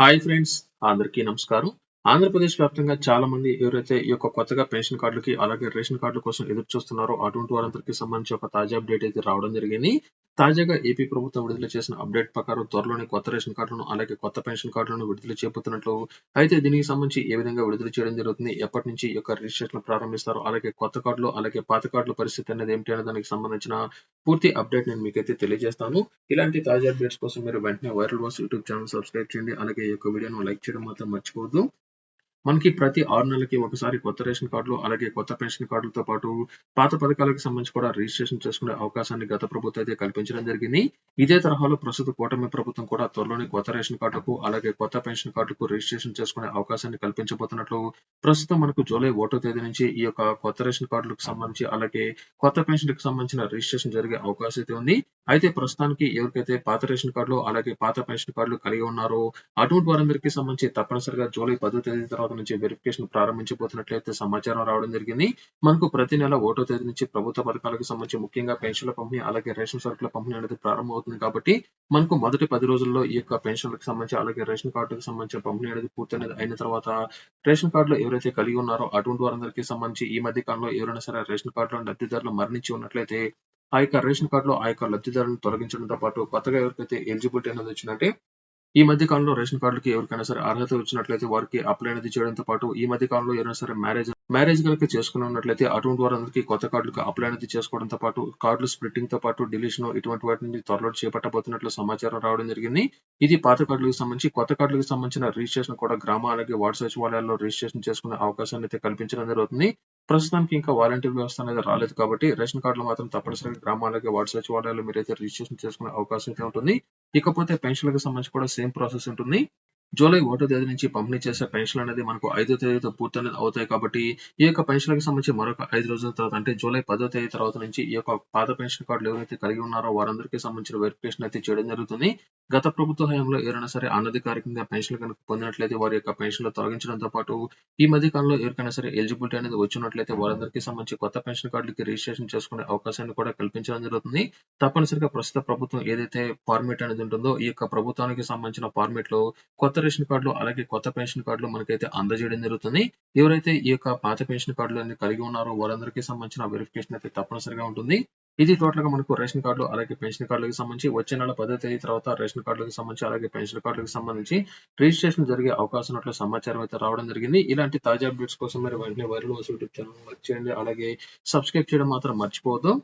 Hi friends అందరికీ నమస్కారం. ఆంధ్రప్రదేశ్ వ్యాప్తంగా చాలా మంది ఎవరైతే ఈ యొక్క కొత్తగా పెన్షన్ కార్డులకి అలాగే రేషన్ కార్డుల కోసం ఎదురు చూస్తున్నారో అటువంటి వారందరికీ సంబంధించి ఒక తాజా అప్డేట్ అయితే రావడం జరిగింది. తాజాగా ఏపీ ప్రభుత్వం విడుదల చేసిన అప్డేట్ ప్రకారం త్వరలోనే కొత్త రేషన్ కార్డులను అలాగే కొత్త పెన్షన్ కార్డులను విడుదల చేయబోతున్నట్లు అయితే దీనికి సంబంధించి ఏ విధంగా విడుదల చేయడం జరుగుతుంది ఎప్పటి నుంచి ఈ యొక్క రిజిస్ట్రేషన్ ప్రారంభిస్తారు అలాగే కొత్త కార్డులు అలాగే పాత కార్డుల పరిస్థితి అనేది ఏమిటి అనే దానికి సంబంధించిన పూర్తి అప్డేట్ నేను మీకైతే తెలియజేస్తాను. ఇలాంటి తాజా అప్డేట్స్ కోసం మీరు వెంటనే viral Vas YouTube channel subscribe చేయండి అలాగే ఈ యొక్క వీడియోను లైక్ చేయడం మాత్రం మర్చిపోవద్దు. మనకి ప్రతి ఆరు నెలలకి ఒకసారి కొత్త రేషన్ కార్డులు అలాగే కొత్త పెన్షన్ కార్డులతో పాటు పాత పథకాలకు సంబంధించి కూడా రిజిస్ట్రేషన్ చేసుకునే అవకాశాన్ని గత ప్రభుత్వం అయితే కల్పించడం జరిగింది. ఇదే తరహాలో ప్రస్తుత కూటమి ప్రభుత్వం కూడా త్వరలోనే కొత్త రేషన్ కార్డుకు అలాగే కొత్త పెన్షన్ కార్డుకు రిజిస్ట్రేషన్ చేసుకునే అవకాశాన్ని కల్పించబోతున్నట్లు ప్రస్తుతం మనకు జూలై ఒకటో తేదీ నుంచి ఈ యొక్క కొత్త రేషన్ కార్డులకు సంబంధించి అలాగే కొత్త పెన్షన్కి సంబంధించిన రిజిస్ట్రేషన్ జరిగే అవకాశం అయితే ఉంది. అయితే ప్రస్తుతానికి ఎవరికైతే పాత రేషన్ కార్డులు అలాగే పాత పెన్షన్ కార్డులు కలిగి ఉన్నారో అటువంటి వారందరికీ సంబంధించి తప్పనిసరిగా జూలై పదో తేదీ తర్వాత నుంచి వెరిఫికేషన్ ప్రారంభించబోతున్నట్లయితే సమాచారం రావడం జరిగింది. మనకు ప్రతి నెల ఒకటో తేదీ నుంచి ప్రభుత్వ పథకాలకు సంబంధించి ముఖ్యంగా పెన్షన్ల పంపిణీ అలాగే రేషన్ సరుకుల పంపిణీ అనేది ప్రారంభమవుతుంది కాబట్టి మనకు మొదటి పది రోజుల్లో ఈ యొక్క పెన్షన్లకు సంబంధించి అలాగే రేషన్ కార్డులకు సంబంధించిన పంపిణీ అనేది పూర్తి అనేది అయిన తర్వాత రేషన్ కార్డులు ఎవరైతే కలిగి ఉన్నారో అటువంటి వారందరికీ సంబంధించి ఈ మధ్య కాలంలో ఎవరైనా సరే రేషన్ కార్డులో లబ్ధిదారులు మరణించి ఉన్నట్లయితే ఆ యొక్క రేషన్ కార్డులో ఆ యొక్క లబ్ధిదారులను తొలగించడంతో పాటు కొత్తగా ఎవరికైతే ఎలిజిబిలిటీ అనేది వచ్చిందంటే ఈ మధ్య కాలంలో రేషన్ కార్డులకి ఎవరికైనా సరే అర్హత వచ్చినట్లయితే వారికి అప్లై అనేది చేయడంతో పాటు ఈ మధ్య కాలంలో ఎవరైనా సరే మ్యారేజ్ మ్యారేజ్ కనుక చేసుకుని ఉన్నట్లయితే అటువంటి వారందరికీ కొత్త కార్డులకు అప్లై అనేది చేసుకోవడంతో పాటు కార్డులు స్ప్లిట్టింగ్తో పాటు డిలీషన్ ఇటువంటి వాటిని త్వరలో చేపట్టబోతున్నట్లు సమాచారం రావడం జరిగింది. ఇది పాత కార్డులకు సంబంధించి కొత్త కార్డులకు సంబంధించిన రిజిస్ట్రేషన్ కూడా గ్రామ అలాగే వార్డు సచివాలయాల్లో రిజిస్ట్రేషన్ చేసుకునే అవకాశాన్ని అయితే కల్పించడం జరుగుతుంది. ప్రస్తుతానికి ఇంకా వాలంటీర్ వ్యవస్థ అనేది రాలేదు కాబట్టి రేషన్ కార్డులు మాత్రం తప్పనిసరిగా గ్రామాలకి వార్డు సచివాలయాలు మీరైతే రిజిస్ట్రేషన్ చేసుకునే అవకాశం అయితే ఉంటుంది. ఇకపోతే పెన్షన్లకు సంబంధించి కూడా సేమ్ ప్రాసెస్ ఉంటుంది. జూలై ఒకటో తేదీ నుంచి పంపిణీ చేసే పెన్షన్ అనేది మనకు ఐదో తేదీతో పూర్తి అనేది అవుతాయి కాబట్టి ఈ యొక్క పెన్షన్లకు సంబంధించి మరొక ఐదు రోజుల తర్వాత అంటే జూలై పదో తేదీ తర్వాత నుంచి ఈ యొక్క పాత పెన్షన్ కార్డులు ఎవరైతే కలిగి ఉన్నారో వారందరికీ సంబంధించిన వెరిఫికేషన్ అయితే చేయడం జరుగుతుంది. గత ప్రభుత్వ హయాంలో ఎవరైనా సరే అనధికారికంగా పెన్షన్ కనుక పొందినట్లయితే వారి యొక్క పెన్షన్లు తొలగించడంతో పాటు ఈ మధ్య కాలంలో ఎవరికైనా సరే ఎలిజిబిలిటీ అనేది వచ్చినట్లయితే వారందరికీ సంబంధించి కొత్త పెన్షన్ కార్డులకి రిజిస్ట్రేషన్ చేసుకునే అవకాశాన్ని కూడా కల్పించడం జరుగుతుంది. తప్పనిసరిగా ప్రస్తుత ప్రభుత్వం ఏదైతే ఫార్మేట్ అనేది ఉంటుందో ఈ యొక్క ప్రభుత్వానికి సంబంధించిన ఫార్మేట్లో కొత్త రేషన్ కార్డులు అలాగే కొత్త పెన్షన్ కార్డులు మనకైతే అందజేయడం జరుగుతుంది. ఎవరైతే ఈ యొక్క పాత పెన్షన్ కార్డులు అన్ని కలిగి ఉన్నారో వారందరికీ సంబంధించిన వెరిఫికేషన్ అయితే తప్పనిసరిగా ఉంటుంది. ఇది టోటల్గా మనకు రేషన్ కార్డులు అలాగే పెన్షన్ కార్డులకు సంబంధించి వచ్చే నెల పదో తేదీ తర్వాత రేషన్ కార్డులకు సంబంధించి అలాగే పెన్షన్ కార్డులకు సంబంధించి రిజిస్ట్రేషన్ జరిగే అవకాశం ఉన్నట్లు సమాచారం అయితే రావడం జరిగింది. ఇలాంటి తాజా అప్డేట్స్ కోసం మరి వెంటనే వైరల్ యూట్యూబ్ ఛానల్ వర్క్ చేయండి. అలాగే సబ్స్క్రైబ్ చేయడం మాత్రం మర్చిపోవద్దు.